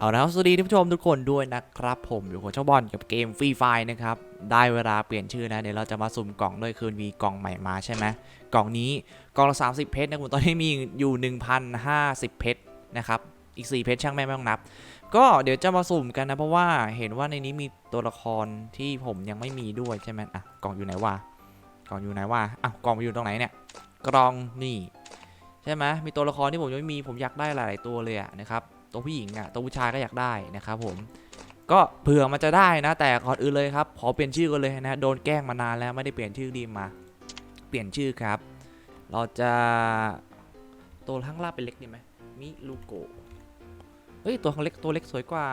เอาและครับสวัสดีท่านผู้ชมทุกคนด้วยนะครับผมอยู่กับช่องบอลกับเกมฟรีไฟนะครับ ได้เวลาเปลี่ยนชื่อนะ เดี๋ยวเราจะมาสุ่มกล่องด้วยคืนมีกล่องใหม่มาใช่ไหมกล่องนี้กล่องละ 30 เพชรนะผมตอนนี้มีอยู่ 1,050 เพชรนะครับ อีก 4 เพชรช่างแม่ไม่ต้องนับ ก็เดี๋ยวจะมาสุ่มกันนะ เพราะว่าเห็นว่าในนี้มีตัวละครที่ผมยังไม่มีด้วยใช่ไหมอะกล่องอยู่ไหนวะกล่องอยู่ไหนวะอะกล่องอยู่ตรงไหนเนี่ยกล่องนี่ใช่ไหมมีตัวละครที่ผมยังไม่มีผมอยากได้หลาย ๆ ตัวเลยอะนะครับ ตัวผู้หญิงอะตัวผู้ชายก็อยากได้นะครับผมก็เผื่อมันจะได้นะ แต่ก่อนอื่นเลยครับขอเปลี่ยนชื่อกันเลยนะโดนแกล้งมานานแล้วไม่ได้เปลี่ยนชื่อดีมา เปลี่ยนชื่อครับ เราจะตัวข้างล่างเป็นเล็กดีไหมมิลูโกเฮ้ยตัวข้างเล็กตัวเล็กสวยกว่า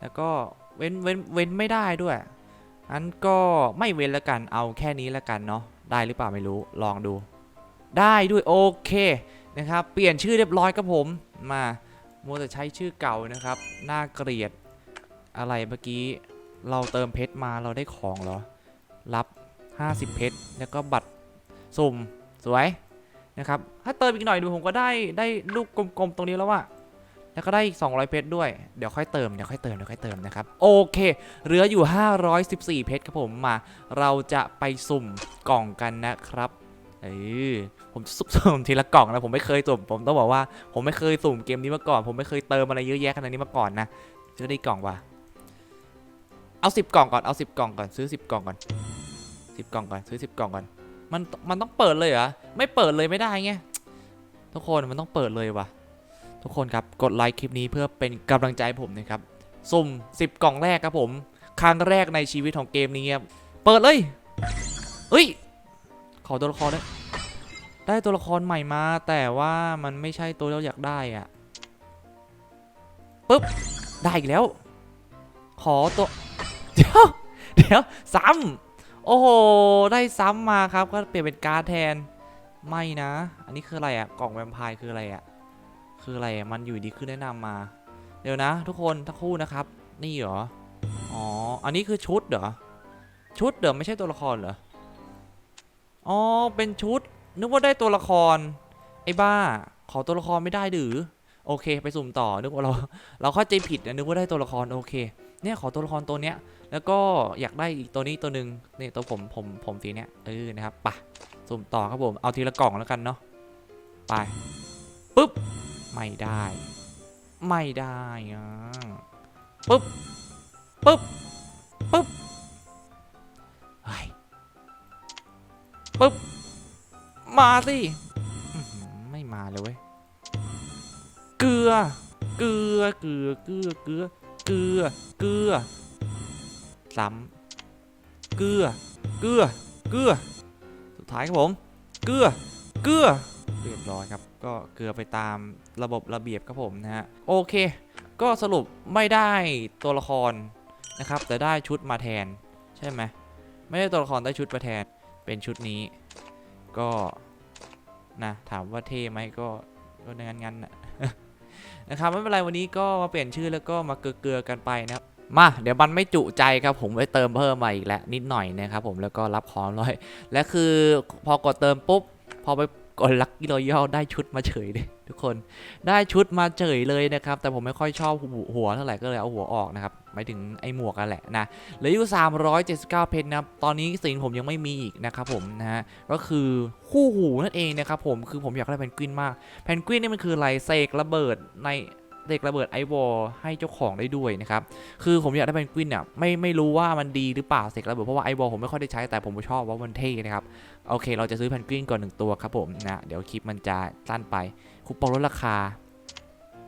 แล้วก็เว้นเว้นเว้นไม่ได้ด้วยอันก็ไม่เว้นแล้วกันเอาแค่นี้แล้วกันเนาะได้หรือเปล่าไม่รู้ลองดู ได้ด้วยโอเคนะครับ เปลี่ยนชื่อเรียบร้อยครับผมมา มัวแต่ใช้ชื่อเก่านะครับ น่าเกลียดอะไรเมื่อกี้ เราเติมเพชรมาเราได้ของเหรอ รับ 50 เพชร แล้วก็บัตรสุ่มสวยนะครับ ถ้าเติมอีกหน่อยดูผมก็ได้ได้ลูกกลมๆตรงนี้แล้วว่ะแล้วก็ได้อีก 200 เพชรด้วย เดี๋ยวค่อยเติม เดี๋ยวค่อยเติม เดี๋ยวค่อยเติมนะครับ โอเค เหลืออยู่ 514 เพชรครับผมมา เราจะไปสุ่มกล่องกันนะครับ เออผมสุ่มทีละกล่องนะผมไม่เคยสุ่มผมต้องบอกว่าผมไม่เคยสุ่มเกมนี้มาก่อน ผมไม่เคยเติมอะไรเยอะแยะขนาดนี้มาก่อนนะจะได้กล่องว่ะเอาสิบกล่องก่อนเอาสิบกล่องก่อนซื้อสิบกล่องก่อนสิบกล่องก่อนซื้อสิบกล่องก่อนมันมันต้องเปิดเลยเหรอไม่เปิดเลยไม่ได้ไงทุกคนมันต้องเปิดเลยว่ะทุกคนครับกดไลค์คลิปนี้เพื่อเป็นกำลังใจผมนะครับสุ่ม10กล่องแรกครับผมครั้งแรกในชีวิตของเกมนี้ครับเปิดเลยเฮ้ย ขอตัวละครได้ได้ตัวละครใหม่มา แต่ว่ามันไม่ใช่ตัวที่เราอยากได้อะปุ๊บ ได้อีกแล้ว ขอตัว เดี๋ยว เดี๋ยว ซ้ำ โอ้โห ได้ซ้ำมาครับ ก็เปลี่ยนเป็นการ์ดแทน ไม่นะ อันนี้คืออะไรอะกล่องแวมไพร์คืออะไรอะคืออะไรอะมันอยู่ดีขึ้นแนะนำมา เดี๋ยวนะ ทุกคนทั้งคู่นะครับ นี่เหรอ อ๋อ อันนี้คือชุดเหรอ ชุดเดี๋ยวไม่ใช่ตัวละครเหรอ อ๋อ เป็นชุด นึกว่าได้ตัวละคร ไอ้บ้า ขอตัวละครไม่ได้หรือ โอเค ไปสุ่มต่อ นึกว่าเรา เราเข้าใจผิดนะนึกว่าได้ตัวละคร โอเค เนี่ยขอตัวละครตัวเนี้ย แล้วก็อยากได้อีกตัวนี้ตัวหนึ่งนี่ตัวผมผมผมสีเนี้ย เออ นะครับปะสุ่มต่อครับผม เอาทีละกล่องแล้วกันเนาะ ไปปุ๊บ ไม่ได้ ไม่ได้อะปุ๊บปุ๊บปุ๊บ ปุ๊บ มาสิไม่มาเลยเว้ย เกลือ เกลือ เกลือ เกลือ เกลือ เกลือ เกลือ ซ้ำ เกลือ เกลือ เกลือ สุดท้ายครับผม เกลือ เกลือ เรียบร้อยครับ ก็เกลือไปตามระบบระเบียบครับผมนะฮะ โอเค ก็สรุปไม่ได้ตัวละครนะครับ แต่ได้ชุดมาแทน ใช่ไหม ไม่ได้ตัวละครได้ชุดมาแทน เป็นชุดนี้ ก็นะถามว่าเท่ไหมก็ก็งันงันๆนะนะครับไม่เป็นไรวันนี้ก็มาเปลี่ยนชื่อแล้วก็มาเกลือกันไปนะครับมาเดี๋ยวมันไม่จุใจครับผมไปเติมเพิ่มมาอีกแล้วนิดหน่อยนะครับผมแล้วก็รับของร้อยและคือพอกดเติมปุ๊บพอไป กอลักกี้รอยัลได้ชุดมาเฉยเลยทุกคนได้ชุดมาเฉยเลยนะครับ แต่ผมไม่ค่อยชอบหัวเท่าไหร่ก็เลยเอาหัวออกนะครับหมายถึงไอ้หมวกกันแหละนะเหลืออยู่ 379 เพชรนะครับตอนนี้สิ่งผมยังไม่มีอีกนะครับผมนะฮะก็คือคู่หูนั่นเองนะครับผมคือผมอยากได้แพนกวินมากแพนกวินนี่มันคืออะไรเสกระเบิดใน เสกระเบิดไอวอลให้เจ้าของได้ด้วยนะครับ คือผมอยากได้แพนกวินอะไม่ไม่รู้ว่ามันดีหรือเปล่าเสกระเบิดเพราะว่าไอวอลผมไม่ค่อยได้ใช้แต่ผมชอบว่ามันเท่นะครับโอเค เราจะซื้อแพนกวินก่อนหนึ่งตัวครับผมนะเดี๋ยวคลิปมันจะสั้นไปคูปองลดราคา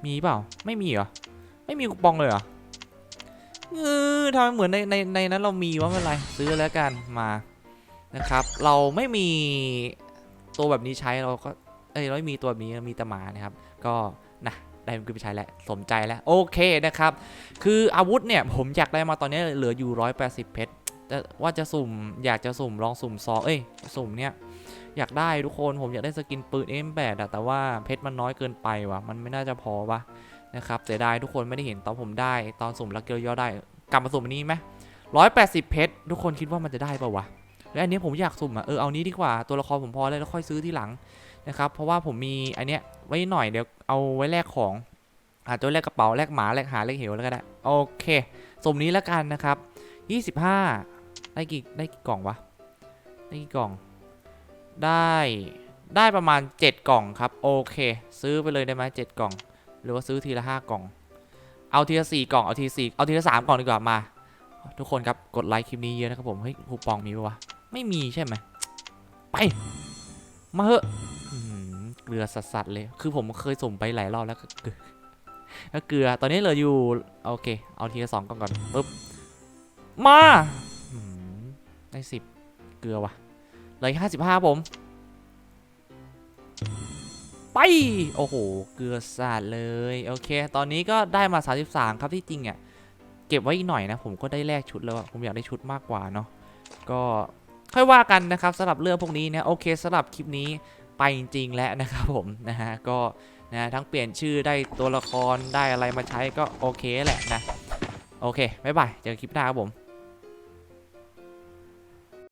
มีเปล่าไม่มีเหรอไม่มีคูปองเลยเหรอเออทำไมเหมือนในในในนั้นเรามีว่าไม่เป็นไรซื้อแล้วกันมานะครับ เราไม่มีตัวแบบนี้ใช้เราก็เอ้ยเราไม่มีตัวแบบนี้มีแต่หมานะครับ ก็นะ ได้มันคือไปใช้แล้วสมใจแล้วโอเคนะครับ คืออาวุธเนี่ยผมอยากได้มาตอนนี้เหลืออยู่ 180 เพชรแต่ว่าจะสุ่มอยากจะสุ่มลองสุ่มซอเอ้ยสุ่มเนี่ยอยากได้ทุกคนผมอยากได้สกินปืน M8 อะแต่ว่าเพชรมันน้อยเกินไปว่ะมันไม่น่าจะพอวะนะครับเสียดายทุกคนไม่ได้เห็นตอนผมได้ ตอนสุ่มลักเกียวย่อได้กลับมาสุ่มอันนี้ไหมร้อยแปดสิบเพชรทุกคนคิดว่ามันจะได้ป่าวะและอันนี้ผมอยากสุ่มอะเออเอานี้ดีกว่าตัวละครผมพอแล้วแล้วค่อยซื้อที่หลัง นะครับ เพราะว่าผมมีอันเนี้ยไว้หน่อยเดี๋ยวเอาไว้แลกของอาจจะแลกกระเป๋าแลกหมาแลกหาแลกเหวแล้วก็ได้โอเคสมนี้แล้วกันนะครับ 25 ได้กี่ได้กี่กล่องวะได้กี่กล่อง ได้ได้ประมาณ 7 กล่องครับโอเค ซื้อไปเลยได้ไหมเจ็ดกล่อง หรือว่าซื้อทีละ 5 กล่อง เอาทีละ4กล่องเอาทีละสี่เอาทีละสามกล่องดีกว่ามาทุกคนครับกดไลค์คลิปนี้เยอะนะครับผมเฮ้ยคูปองมีปะวะไม่มีใช่ไหมไป มาเหอะเกลือสัสๆเลย คือผมเคยส่งไปหลายรอบแล้วก็เกลือก็เกลือ ตอนนี้เหลืออยู่ โอเค เอาทีละสองก่องก่อนปึ๊บ มาได้สิบเกลือวะเหลือห้าสิบห้าผม ไป โอ้โห เกลือสาดเลย โอเค ตอนนี้ก็ได้มา33ครับที่จริงอะ เก็บไว้อีกหน่อยนะ ผมก็ได้แลกชุดแล้วผมอยากได้ชุดมากกว่าเนาะ ก็ ค่อยว่ากันนะครับสำหรับเรื่องพวกนี้นะโอเคสำหรับคลิปนี้ไปจริงๆแล้วนะครับผมนะฮะก็นะทั้งเปลี่ยนชื่อได้ตัวละครได้อะไรมาใช้ก็โอเคแหละนะโอเคบ๊ายบายเจอกันคลิปหน้าครับผม